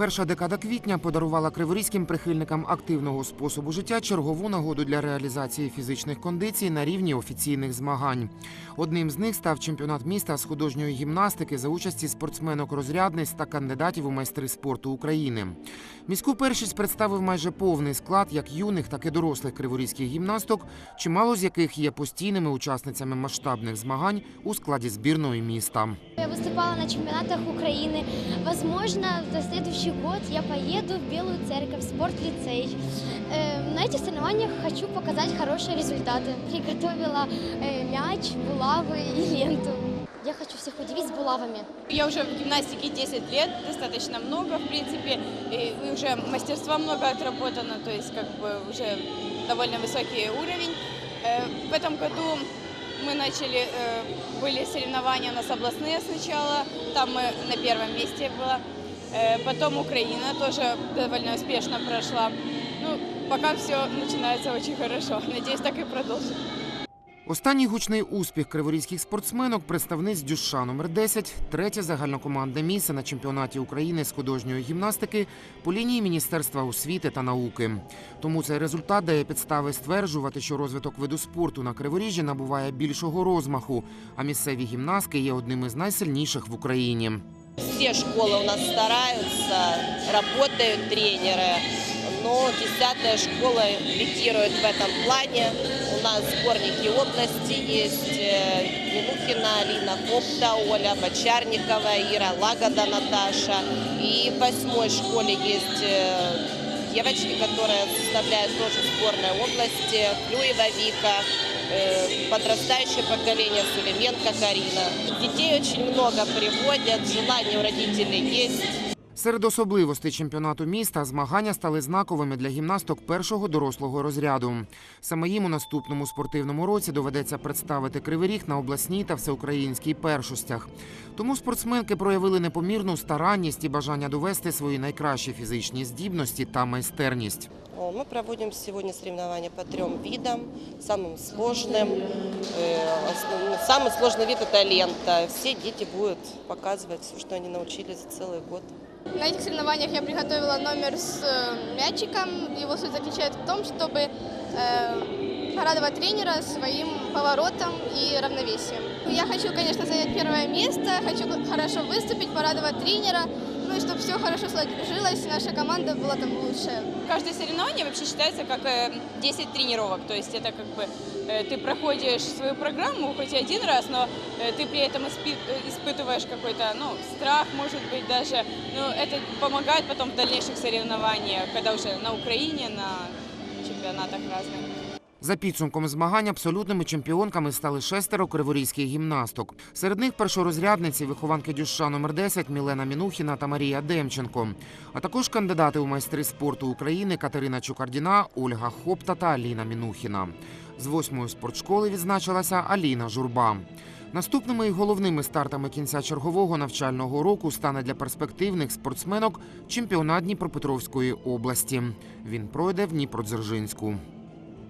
Перша декада квітня подарувала криворізьким прихильникам активного способу життя чергову нагоду для реалізації фізичних кондицій на рівні офіційних змагань. Одним з них став чемпіонат міста з художньої гімнастики за участі спортсменок-розрядниць та кандидатів у майстри спорту України. Міську першість представив майже повний склад як юних, так і дорослих криворізьких гімнасток, чимало з яких є постійними учасницями масштабних змагань у складі збірної міста. Я выступала на чемпионатах Украины. Возможно, за следующий год я поеду в Белую Церковь, спортлицей. Э, На этих соревнованиях хочу показать хорошие результаты. Приготовила э, мяч, булавы и ленту. Я хочу всех удивить с булавами. Я уже в гимнастике 10 лет, достаточно много, в принципе, и уже мастерства много отработано, то есть как бы уже довольно высокий уровень. Э, В этом году мы начали, э, были соревнования у нас областные сначала, там мы на первом месте было, потом Украина тоже довольно успешно прошла. Ну, пока все начинается очень хорошо, надеюсь, так и продолжим. Останній гучний успіх криворізьких спортсменок представниць Дюша номер 10 третє загальнокомандне місце на чемпіонаті України з художньої гімнастики по лінії Міністерства освіти та науки. Тому цей результат дає підстави стверджувати, що розвиток виду спорту на Криворіжжі набуває більшого розмаху, а місцеві гімнастки є одними з найсильніших в Україні. Все школы у нас стараются, работают тренеры, но 10 школа лидирует в этом плане. У нас сборники области есть э, Минухина, Алина Копта, Оля Бочарникова, Ира Лагода Наташа. И в восьмой школе есть э, девочки, которые составляют тоже сборной области, Клюева Вика, подрастающее поколение Сулеменко Карина. Детей очень много приводят, желание у родителей есть. Серед особливостей чемпіонату міста змагання стали знаковими для гімнасток першого дорослого розряду. Саме їм у наступному спортивному році доведеться представити кривий ріг на обласній та всеукраїнській першостях. Тому спортсменки проявили непомірну старанність і бажання довести свої найкращі фізичні здібності та майстерність. О, Мы проводим сегодня соревнования по трем видам. Самым сложным, э, основ- самый сложный вид это лента. Все дети будут показывать все, что они научились за целый год. На этих соревнованиях я приготовила номер с э, мячиком. Его суть заключается в том, чтобы э, порадовать тренера своим поворотом и равновесием. Я хочу, конечно, занять первое место, хочу хорошо выступить, порадовать тренера, ну и чтобы все хорошо сложилось, наша команда была там лучшая. Каждое соревнование вообще считается как э, 10 тренировок. То есть это как бы э, ты проходишь свою программу хоть и один раз, но э, ты при этом испи- э, испытываешь какой-то ну, страх, может быть, даже. Но это помогает потом в дальнейших соревнованиях, когда уже на Украине, на чемпионатах разных. За підсумком змагань абсолютними чемпіонками стали шестеро криворізьких гімнасток. Серед них першорозрядниці, вихованки Дюша номер 10 Мілена Мінухіна та Марія Демченко, а також кандидати у майстри спорту України Катерина Чукардіна, Ольга Хопта та Аліна Мінухіна. З восьмої спортшколи відзначилася Аліна Журба. Наступними і головними стартами кінця чергового навчального року стане для перспективних спортсменок чемпіонат Дніпропетровської області. Він пройде в Дніпродзержинську.